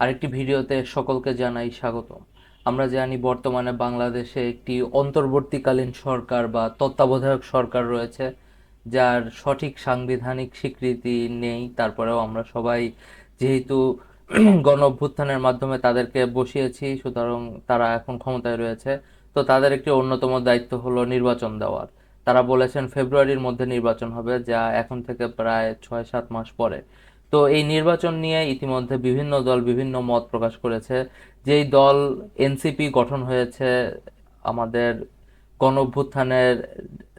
আরেকটি ভিডিওতে সকলকে জানাই স্বাগতম। আমরা জানি বর্তমানে বাংলাদেশে একটি অন্তর্বর্তীকালীন সরকার বা তত্ত্বাবধায়ক সরকার রয়েছে, যার সঠিক সাংবিধানিক স্বীকৃতি নেই। তারপরেও আমরা সবাই যেহেতু গণ অভ্যুত্থানের মাধ্যমে তাদেরকে বসিয়েছি, সুতরাং তারা এখন ক্ষমতায় রয়েছে। তো তাদের একটি অন্যতম দায়িত্ব হলো নির্বাচন দেওয়ার। তারা বলেছেন ফেব্রুয়ারির মধ্যে নির্বাচন হবে, যা এখন থেকে প্রায় ছয় সাত মাস পরে। তো এই নির্বাচন নিয়ে ইতিমধ্যে বিভিন্ন দল বিভিন্ন মত প্রকাশ করেছে। যেই দল এনসিপি গঠন হয়েছে, আমাদের গণ অভ্যুত্থানের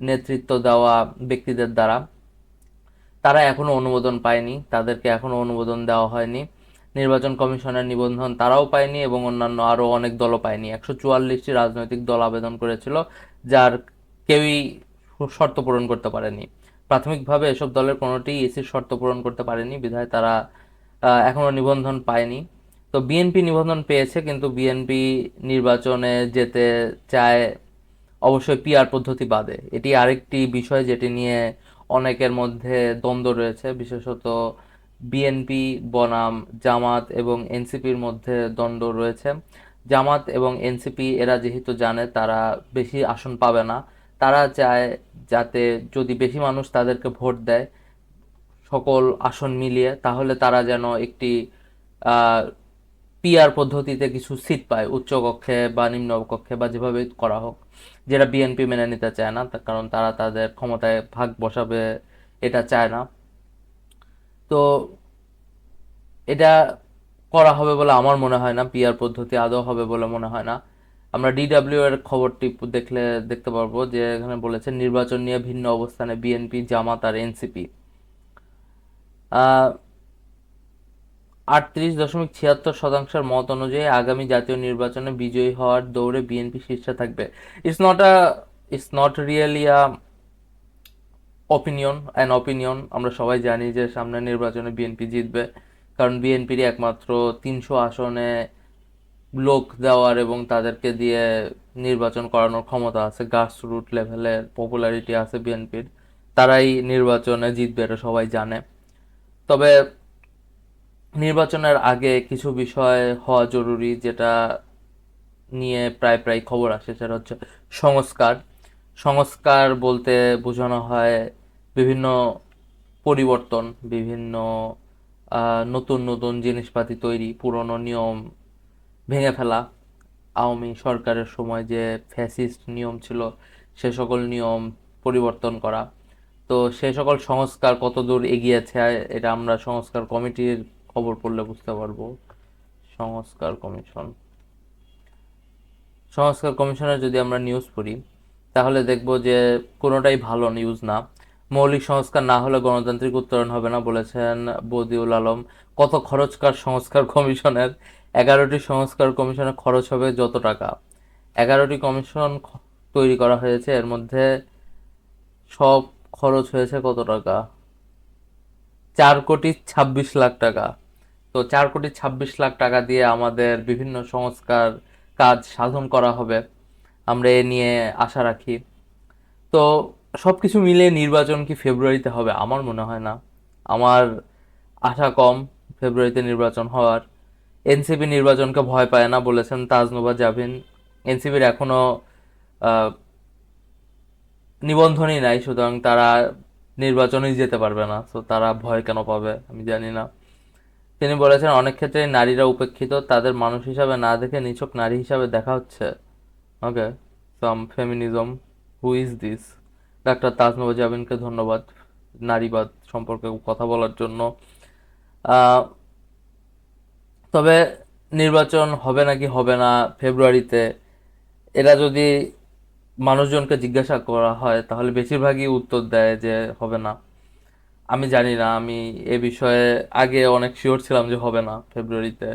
নেতৃত্ব দেওয়া ব্যক্তিদের দ্বারা, তারা এখনও অনুমোদন পায়নি, তাদেরকে এখনও অনুমোদন দেওয়া হয়নি। নির্বাচন কমিশনের নিবন্ধন তারাও পায়নি এবং অন্যান্য আরও অনেক দলও পায়নি। একশো চুয়াল্লিশটি রাজনৈতিক দল আবেদন করেছিল, যার কেউই শর্ত পূরণ করতে পারেনি। প্রাথমিকভাবে এসব দলের কোনোটি এসির শর্ত পূরণ করতে পারেনি বিধায় তারা আহ, এখনও নিবন্ধন পায়নি। তো বিএনপি নিবন্ধন পেয়েছে কিন্তু বিএনপি নির্বাচনে যেতে চায় অবশ্যই পিআর পদ্ধতি বাদে। এটি আরেকটি বিষয় যেটি নিয়ে অনেকের মধ্যে দ্বন্দ্ব রয়েছে বিশেষত বিএনপি বনাম জামাত এবং এনসিপির মধ্যে দ্বন্দ্ব রয়েছে। জামাত এবং এনসিপি এরা যেহেতু জানে তারা বেশি আসন পাবে না। তারা চায় যাতে যদি বেশি মানুষ তাদেরকে ভোট দেয় সকল আসন মিলিয়ে, তাহলে তারা যেন একটি পিআর পদ্ধতিতে কিছু সিট পায় উচ্চকক্ষে বা নিম্নকক্ষে বা যেভাবে করা হোক, যেটা বিএনপি মেনে নিতে চায় না কারণ তারা তাদের ক্ষমতায় ভাগ বসাবে এটা চায় না। তো এটা করা হবে বলে আমার মনে হয় না পিআর পদ্ধতি আদৌ হবে বলে মনে হয় না। আমরা ডিডাব্লিউ এর খবরটি দেখলে দেখতে পারব যে এখানে বলেছে, নির্বাচন নিয়ে ভিন্ন অবস্থানে বিএনপি জামাত আর এনসিপি আটত্রিশ দশমিক ছিয়াত্তর শতাংশের মত অনুযায়ী আগামী জাতীয় নির্বাচনে বিজয়ী হওয়ার দৌড়ে বিএনপি শীর্ষে থাকবে। It's not a it's not really a opinion an opinion আমরা সবাই জানি যে সামনে নির্বাচনে বিএনপি জিতবে, কারণ বিএনপির একমাত্র তিনশো আসনে লোক দেওয়ার এবং তাদেরকে দিয়ে নির্বাচন করানোর ক্ষমতা আছে গ্রাসরুট লেভেলের পপুলারিটি আছে বিএনপির তারাই নির্বাচনে জিতবে এটা সবাই জানে। তবে নির্বাচনের আগে কিছু বিষয় হওয়া জরুরি যেটা নিয়ে প্রায় প্রায় খবর আসে, সেটা হচ্ছে সংস্কার। সংস্কার বলতে বোঝানো হয় বিভিন্ন পরিবর্তন, বিভিন্ন নতুন নতুন জিনিসপাতি তৈরি, পুরনো নিয়ম ভেঙে ফেলা। আওয়ামী সরকারের সময় যে ফ্যাসিস্ট নিয়ম ছিল, সে সকল নিয়ম পরিবর্তন করা। তো সে সকল সংস্কার কতদূর এগিয়েছে, এটা আমরা সংস্কার কমিটির খবর পড়লে বুঝতে পারব। সংস্কার কমিশন। সংস্কার কমিশনের যদি আমরা নিউজ পড়ি, তাহলে দেখব যে কোনোটাই ভালো নিউজ না। মৌলিক সংস্কার না হলে গণতান্ত্রিক উত্তরণ হবে না বলেছেন বদিউল আলম। কত খরচকার সংস্কার কমিশনের এগারোটি সংস্কার কমিশনের খরচ হবে যত টাকা। এগারোটি কমিশন তৈরি করা হয়েছে, এর মধ্যে সব খরচ হয়েছে কত টাকা? চার কোটি ছাব্বিশ লাখ টাকা। তো চার কোটি ছাব্বিশ লাখ টাকা দিয়ে আমাদের বিভিন্ন সংস্কার কাজ সাধন করা হবে। আমরা এ নিয়ে আশা রাখি। তো সব কিছু মিলিয়ে নির্বাচন কি ফেব্রুয়ারিতে হবে? আমার মনে হয় না। আমার আশা কম ফেব্রুয়ারিতে নির্বাচন হওয়ার। এনসিপি নির্বাচনকে ভয় পায় না বলেছেন তাজনুবা জাভিন এনসিপির এখনও আহ, নিবন্ধনই নাই সুতরাং তারা নির্বাচনেই যেতে পারবে না। তো তারা ভয় কেন পাবে আমি জানি না। তিনি বলেছেন অনেক ক্ষেত্রে নারীরা উপেক্ষিত তাদের মানুষ হিসাবে না দেখে নিছক নারী হিসাবে দেখা হচ্ছে। Okay some feminism who is this? Doctor Tajnaba জাবিনকে ধন্যবাদ নারীবাদ সম্পর্কে কথা বলার জন্য। তবে নির্বাচন হবে নাকি হবে না ফেব্রুয়ারিতে এরা যদি মানুষজনকে জিজ্ঞাসা করা হয়, তাহলে বেশিরভাগই উত্তর দেয় যে হবে না। আমি জানি না, আমি এ বিষয়ে আগে অনেক শিওর ছিলাম যে হবে না ফেব্রুয়ারিতে।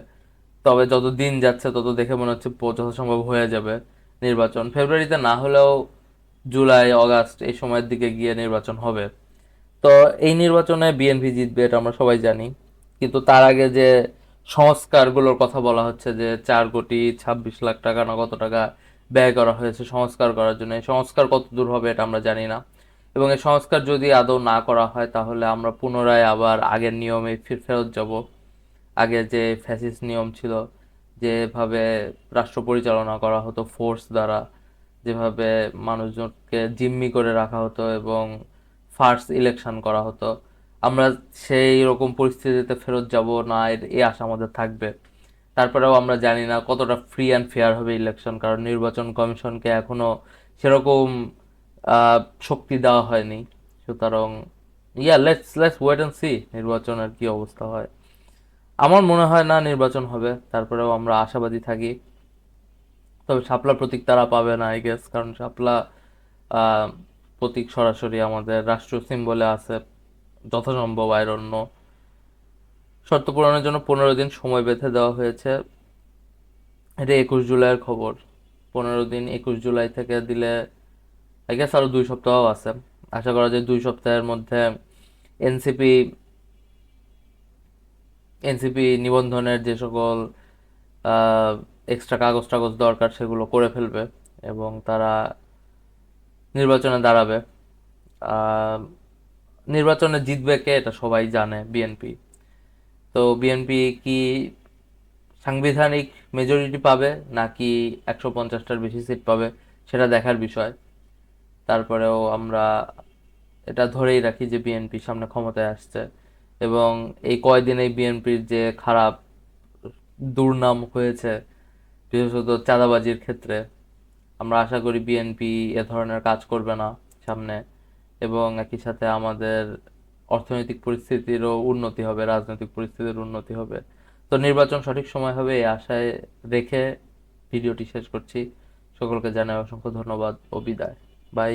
তবে যত দিন যাচ্ছে, তত দেখে মনে হচ্ছে যথাসম্ভব হয়ে যাবে নির্বাচন। ফেব্রুয়ারিতে না হলেও জুলাই, অগাস্ট এই সময়ের দিকে গিয়ে নির্বাচন হবে। তো এই নির্বাচনে বিএনপি জিতবে এটা আমরা সবাই জানি। কিন্তু তার আগে যে সংস্কারগুলোর কথা বলা হচ্ছে যে চার কোটি ছাব্বিশ লাখ টাকা না কত টাকা ব্যয় করা হয়েছে সংস্কার করার জন্য। এই সংস্কার কত দূর হবে এটা আমরা জানি না। এবং এই সংস্কার যদি আদৌ না করা হয় তাহলে আমরা পুনরায় আবার আগের নিয়মে ফির ফেরত যাব। আগে যে ফ্যাসিস নিয়ম ছিল, যেভাবে রাষ্ট্র পরিচালনা করা হতো ফোর্স দ্বারা, যেভাবে মানুষজনকে জিম্মি করে রাখা হতো এবং ফার্স্ট ইলেকশন করা হতো আমরা সেই রকম পরিস্থিতিতে ফেরত যাব না, এর, এই আশা আমাদের থাকবে। তারপরেও আমরা জানি না কতটা ফ্রি অ্যান্ড ফেয়ার হবে ইলেকশন কারণ নির্বাচন কমিশনকে এখনও সেরকম শক্তি দেওয়া হয়নি। সুতরাং yeah let's let's wait and see নির্বাচনের কী অবস্থা হয়। আমার মনে হয় না নির্বাচন হবে, তারপরেও আমরা আশাবাদী থাকি। তবে শাপলা প্রতীক তারা পাবে না আই গেস কারণ শাপলা প্রতীক সরাসরি আমাদের রাষ্ট্রীয় সিম্বলে আছে। যথাসম্ভব আয়রন্য। শর্ত পূরণের জন্য পনেরো দিন সময় বেঁধে দেওয়া হয়েছে। এটা একুশ জুলাইয়ের খবর। পনেরো দিন একুশ জুলাই থেকে দিলে আই গেস আরও দুই সপ্তাহ আছে। আশা করা যায় দুই সপ্তাহের মধ্যে এনসিপি এনসিপি নিবন্ধনের যে সকল এক্সট্রা কাগজ টাগজ দরকার সেগুলো করে ফেলবে এবং তারা নির্বাচনে দাঁড়াবে। নির্বাচনে জিতবে কে এটা সবাই জানে বিএনপি তো বিএনপি কি সাংবিধানিক মেজরিটি পাবে নাকি একশো পঞ্চাশটার বেশি সিট পাবে সেটা দেখার বিষয়। তারপরেও আমরা এটা ধরেই রাখি যে বিএনপি সামনে ক্ষমতায় আসছে এবং এই কয়দিনেই বিএনপির যে খারাপ দুর্নাম হয়েছে, বিশেষত চাঁদাবাজির ক্ষেত্রে, আমরা আশা করি বিএনপি এ ধরনের কাজ করবে না সামনে। এবং একই সাথে আমাদের অর্থনৈতিক পরিস্থিতিরও উন্নতি হবে, রাজনৈতিক পরিস্থিতির উন্নতি হবে। তো নির্বাচন সঠিক সময় হবে এই আশায় রেখে ভিডিওটি শেষ করছি। সকলকে জানাই অসংখ্য ধন্যবাদ ও বিদায়। বাই।